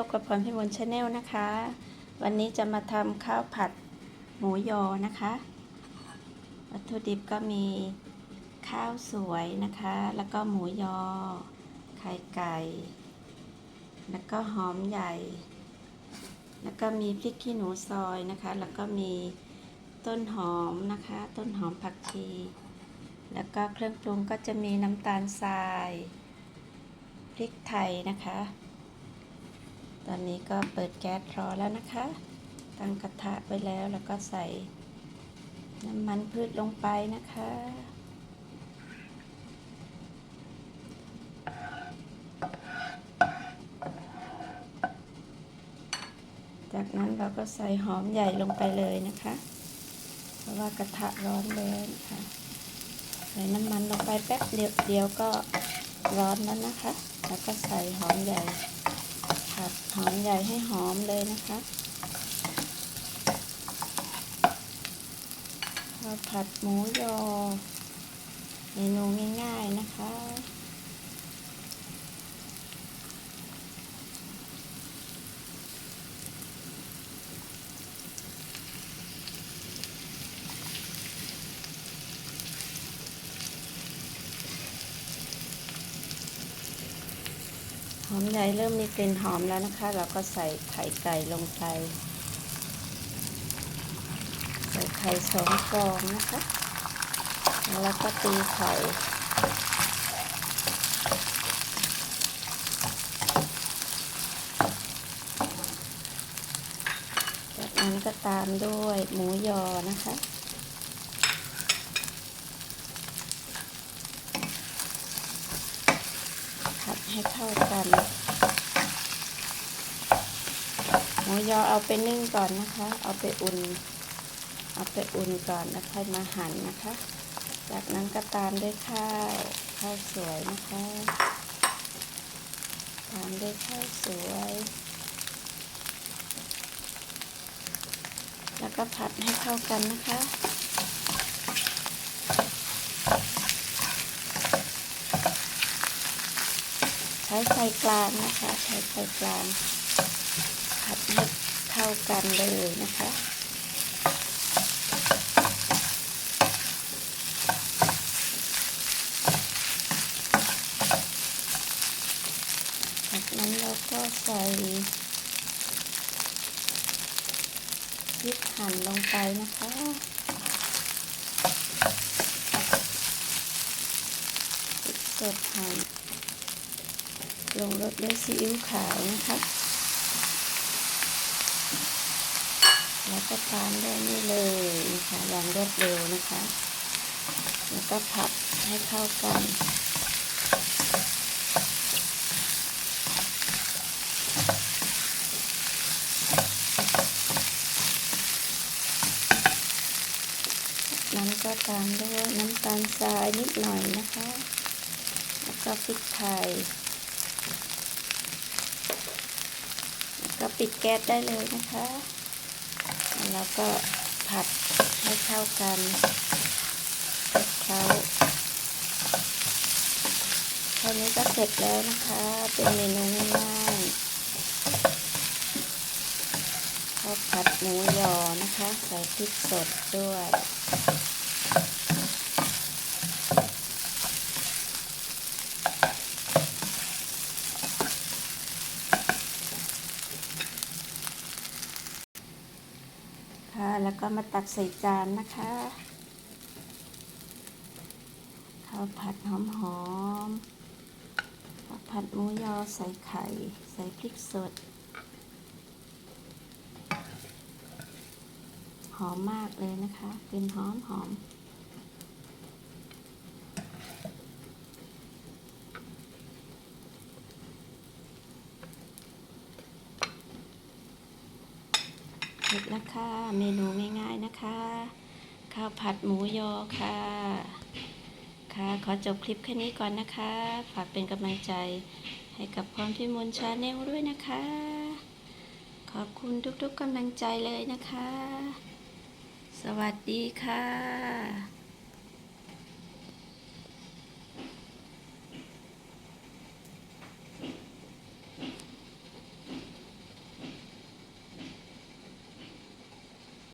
พบกับพรพิมลชาแนลนะคะ วันนี้จะมาทำข้าวผัดหมูยอนะคะ วัตถุดิบก็มีข้าวสวยนะคะ แล้วก็หมูยอ ไข่ไก่ แล้วก็หอมใหญ่ แล้วก็มีพริกขี้หนูซอยนะคะ แล้วก็มีต้นหอมนะคะ ต้นหอมผักชี แล้วก็เครื่องปรุงก็จะมีน้ำตาลทราย พริกไทยนะคะ ตอนนี้ก็เปิดแก๊สรอแล้วนะคะ ตั้งกระทะไว้แล้วแล้วก็ใส่น้ำมันพืชลงไปนะคะ จากนั้นเราก็ใส่หอมใหญ่ลงไปเลยนะคะ เพราะว่ากระทะร้อนแล้วนะคะ ใส่น้ำมันลงไปแป๊บเดียวเดียวก็ร้อนแล้วนะคะ แล้วก็ใส่หอมใหญ่ ผัดหอมใหญ่ให้หอมเลยนะคะข้าวผัดหมูยอ เมนูง่ายๆนะคะ หอมใหญ่เริ่มมีกลิ่นหอมแล้วนะคะ เราก็ใส่ไข่ไก่ลงไป ใส่ไข่สองฟองนะคะ แล้วก็ตีไข่จากนั้นก็ตามด้วยหมูยอนะคะ ผัด ให้เข้ากันหมูยอเอาไปนึ่งก่อนนะคะ เอาไปอุ่น เอาไปอุ่นก่อนแล้วค่อยมาหั่นนะคะ จากนั้นก็ตามด้วยข้าวข้าวสวยนะคะ ตามด้วยข้าวสวย แล้วก็ผัดให้เข้ากันนะคะ ใช้ไฟกลางนะคะ ใช้ไฟกลางผัดให้เข้ากันเลยนะคะจากนั้นเราก็ใส่พริกหั่นลงไปนะคะพริกสดหั่น ลงรสด้วยซีอิ๊วขาวนะคะแล้วก็ตามด้วยนี่เลยนะคะอย่างรวดเร็วนะคะ แล้วก็ผัดให้เข้ากันนั้นก็ตามด้วยน้ำตาลทรายนิดหน่อยนะคะ แล้วก็พริกไทย แล้วก็ ปิดแก๊สได้เลยนะคะ แล้วก็ผัดให้เข้ากันคลุกเคล้าแค่นี้ก็เสร็จแล้วนะคะ เป็นเมนูง่ายๆข้าวผัดหมูยอนะคะ ใส่พริกสดด้วย แล้วก็มาตักใส่จานนะคะข้าวผัดหอมหอมข้าวผัดหมูยอใส่ไข่ ใส่พริกสด หอมมากเลยนะคะ เป็นหอมหอม ร็จแล้วค่ะ เมนูง่ายๆนะคะ ข้าวผัดหมูยอค่ะ ค่ะขอจบคลิปแค่นี้ก่อนนะคะ ฝากเป็นกำลังใจให้กับพรพิมลชาแนลด้วยนะคะ ขอบคุณทุกๆกำลังใจเลยนะคะ สวัสดีค่ะ